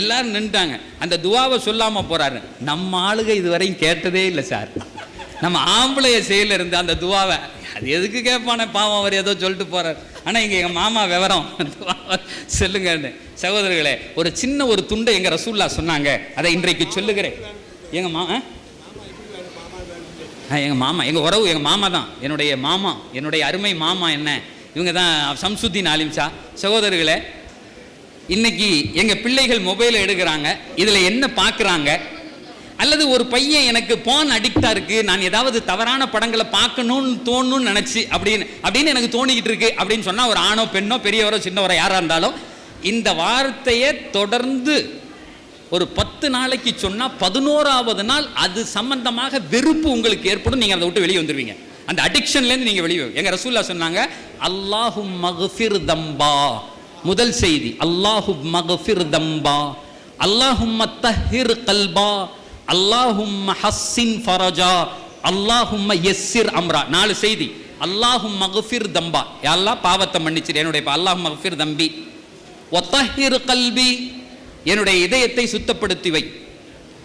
எல்லாரும் நின்ட்டாங்க அந்த துவாவை சொல்லாம போறாரு. நம்ம ஆளுக இதுவரையும் கேட்டதே இல்லை சார். நம்ம ஆம்பளைய செயல இருந்து அந்த துவாவை அது எதுக்கு கேட்பானே பாவம் அவர் ஏதோ சொல்லிட்டு போறார். ஆனா இங்க எங்க மாமா விவரம். துவாவை சொல்லுங்கன்னு. சகோதரர்களே ஒரு சின்ன ஒரு துண்டை எங்க ரசூல்லா சொன்னாங்க. அதை இன்றைக்கு சொல்லுகிறேன். எங்க மா எங்கள் எங்க மாமா எங்க உறவு எங்க மாமா தான். என்னுடைய மாமா என்னுடைய அருமை மாமா என்ன? இவங்க தான் சம்சுத்தீன் ஆலிம்ஷா சகோதரர்களே இன்னைக்கு எங்க பிள்ளைகள் மொபைலை எடுக்கிறாங்க. இதுல என்ன பார்க்குறாங்க அல்லது ஒரு பையன் எனக்கு போன் அடிக்டா இருக்கு. நான் ஏதாவது தவறான படங்களை பார்க்கணும்னு தோணும்னு நினைச்சு அப்படின்னு அப்படின்னு எனக்கு தோணிக்கிட்டு இருக்கு அப்படின்னு சொன்னா ஒரு ஆணோ பெண்ணோ பெரியவரோ சின்னவரோ யாரா இருந்தாலும் இந்த வார்த்தையை தொடர்ந்து ஒரு பத்து நாளைக்கு சொன்னா பதினோராவது நாள் அது சம்பந்தமாக வெறுப்பு உங்களுக்கு ஏற்படும். நீங்க அதை விட்டு வெளியே வந்துருவீங்க. அந்த அடிக்ஷன்லேருந்து நீங்கள் வெளியே எங்கள் ரசூல்லா சொன்னாங்க அல்லாஹு மகஃபிர் தம்பா. முதல் செய்தி. அல்லாஹு மகஃபிர் தம்பா அல்லாஹும் தஹிர் கல்பா அல்லாஹும் ஹஸ்ஸின் ஃபரஜா அல்லாஹும் எஸ்ஸிர் அம்ரா. நாலு செய்தி. அல்லாஹும் மகஃபிர் தம்பா. யாரெல்லாம் பாவத்தை மன்னிச்சிரு. என்னுடைய அல்லாஹ் மகஃபிர் தம்பி. ஒத்தஹிர் கல்வி என்னுடைய இதயத்தை சுத்தப்படுத்தி வை.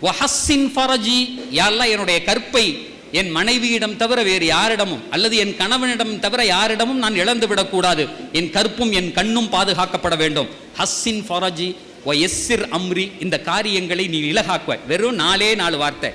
ஒஹஸ்ஸின் ஃபரஜி. யாரெல்லாம் என்னுடைய கற்பை என் மனைவியிடம் தவிர வேறு யாரிடமும் அல்லது என் கணவனிடம் தவிர யாரிடமும் நான் இழந்து விடக்கூடாது. என் கற்பும் என் கண்ணும் பாதுகாக்கப்பட வேண்டும். ஹஸ்ஸின் ஃபரஜி ஒ எஸ்ஸிர் அம்ரி இந்த காரியங்களை நீ இலகாக்குவ. வெறும் நாலே நாலு வார்த்தை.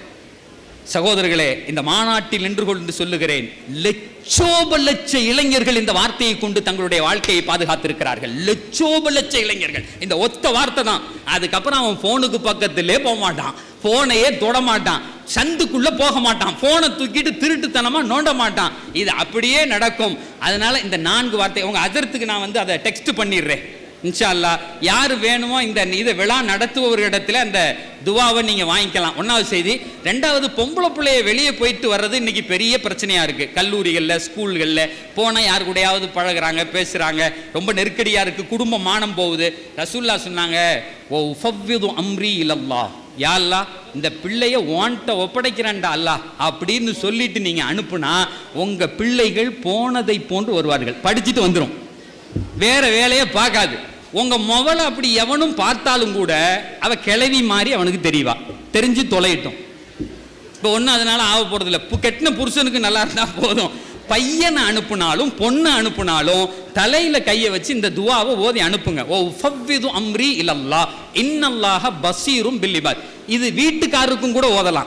சகோதரர்களே இந்த மாநாட்டில் நின்று கொண்டு சொல்லுகிறேன் லட்சோப லட்ச இளைஞர்கள் இந்த வார்த்தையை கொண்டு தங்களுடைய வாழ்க்கையை பாதுகாத்திருக்கிறார்கள். லட்சோப லட்ச இளைஞர்கள். இந்த ஒத்த வார்த்தை தான். அதுக்கப்புறம் அவன் போனுக்கு பக்கத்திலே போக மாட்டான். போனையே தொட மாட்டான் சந்துக்குள்ள போக மாட்டான் போனை தூக்கிட்டு திருட்டுத்தனமா நோண்ட மாட்டான். இது அப்படியே நடக்கும். அதனால இந்த நான்கு வார்த்தை உங்க அதரத்துக்கு நான் வந்து அதை டெக்ஸ்ட் பண்ணிடுறேன். இன்ஷா அல்லாஹ் யார் வேணுமோ இந்த இதை விழா நடத்துபவர்களிடத்துல அந்த துவாவை நீங்கள் வாங்கிக்கலாம். ஒன்றாவது செய்தி ரெண்டாவது பொம்பளை பிள்ளைய வெளியே போயிட்டு வர்றது இன்னைக்கு பெரிய பிரச்சனையாக இருக்குது கல்லூரிகளில் ஸ்கூல்களில் போனால் யார் கூடயாவது பழகுறாங்க பேசுகிறாங்க ரொம்ப நெருக்கடியாக இருக்குது குடும்ப மானம் போகுது. ரசூல்லா சொன்னாங்க ஓ உஃபவ்விது அம்ரி இல்லல்லா யாழ்லா இந்த பிள்ளைய ஓன்ட்ட ஒப்படைக்கிறேன்டா அல்லா அப்படின்னு சொல்லிட்டு நீங்க அனுப்புனா உங்க பிள்ளைகள் போனதை போன்று வருவார்கள். படிச்சுட்டு வந்துடும் வேற வேலையை பார்க்காது. உங்க மொபைல் அப்படி எவனும் பார்த்தாலும் கூட அவ கிளவி மாதிரி அவனுக்கு தெரியவா தெரிஞ்சு தொலையிட்டோம். இப்போ ஒன்றும் அதனால ஆக போறது கெட்டின புருஷனுக்கு நல்லா இருந்தா போதும். பையனை அனுப்புனாலும் பொண்ணை அனுப்புனாலும் தலையில கையை வச்சு இந்த துவாவை ஓதி அனுப்புங்க. ஓ ஃபவ்விது அம்ரி இல்லல்லா இன்னல்லாக பசீரும் பில்லிபாத். இது வீட்டுக்காரருக்கும் கூட ஓதலாம்.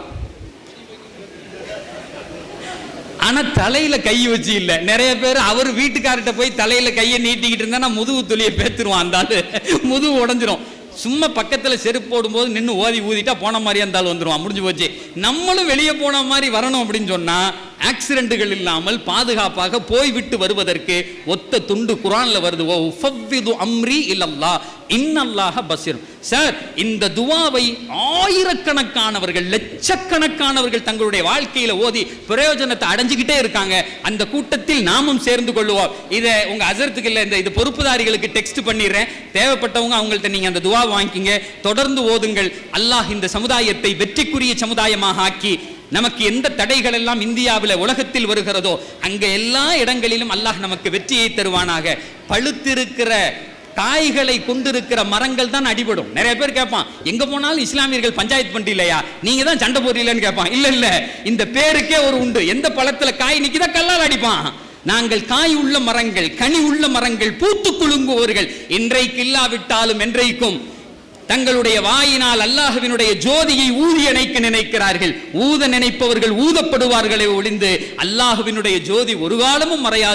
ஆனா தலையில கை வச்சு இல்ல. நிறைய பேர் அவர் வீட்டுக்கார்கிட்ட போய் தலையில கையை நீட்டிக்கிட்டு இருந்தா முதுகு துளியை பேத்துருவான். அந்த முதுகு உடைஞ்சிரும். சும்மா பக்கத்துல செருப்பு போடும்போது நின்று ஓதி ஊதிட்டா போன மாதிரியே இருந்தாலும் வந்துருவான். முடிஞ்சு போச்சு. நம்மளும் வெளியே போன மாதிரி வரணும் அப்படின்னு சொன்னா ஆக்சிடென்ட்டுகள் இல்லாமல் பாதுகாப்பாக போய்விட்டு வருவதற்கு ஒத்த துண்டு குரான்ல வருது. ஓ ஃபவ்விது அம்ரி இல்லல்லா இன்னல்லாக பசீர். சார் இந்த துவாவை ஆயிரக்கணக்கானவர்கள் லட்சக்கணக்கானவர்கள் தங்களுடைய வாழ்க்கையில் ஓதி பிரயோஜனத்தை அடைஞ்சுக்கிட்டே இருக்காங்க. அந்த கூட்டத்தில் நாமும் சேர்ந்து கொள்ளுவோம். இதை உங்க அசரத்துக்கு இல்லை இந்த இது பொறுப்புதாரிகளுக்கு டெக்ஸ்ட் பண்ணிடுறேன். தேவைப்பட்டவங்க அவங்கள்ட்ட நீங்கள் அந்த துவா வாங்கிக்கிங்க. தொடர்ந்து ஓதுங்கள். அல்லாஹ் இந்த சமுதாயத்தை வெற்றிக்குரிய சமுதாயமாக ஆக்கி நமக்கு எந்த தடைகள் எல்லாம் இந்தியாவில் உலகத்தில் வருகிறதோ அங்க எல்லா இடங்களிலும் அல்லாஹ் நமக்கு வெற்றியை தருவானாக. பழுத்திருக்கிற காய்களை கொண்டிருக்கிற மரங்கள் தான் அடிபடும். நிறைய பேர் கேட்பான் எங்க போனாலும் இஸ்லாமியர்கள் பஞ்சாயத்து பண்றீங்களா நீங்க தான் சண்டை போடுறீங்களன்னு கேட்பான். இல்ல இல்ல இந்த பேருக்கே ஒரு உண்டு. எந்த பழத்துல காய் நிக்கிதா கல்லால் அடிப்பான். நாங்கள் காய் உள்ள மரங்கள் கனி உள்ள மரங்கள் பூத்து குலுங்குவோர்கள் இன்றைக்கு இல்லாவிட்டாலும் என்றைக்கும் தங்களுடைய வாயினால் அல்லாஹுவினுடைய ஜோதியை ஊதி அணைக்க நினைக்கிறார்கள். ஊத நினைப்பவர்கள் ஊதப்படுவார்களே ஒளிந்து அல்லாஹுவினுடைய ஜோதி ஒரு காலமும் மறையாது.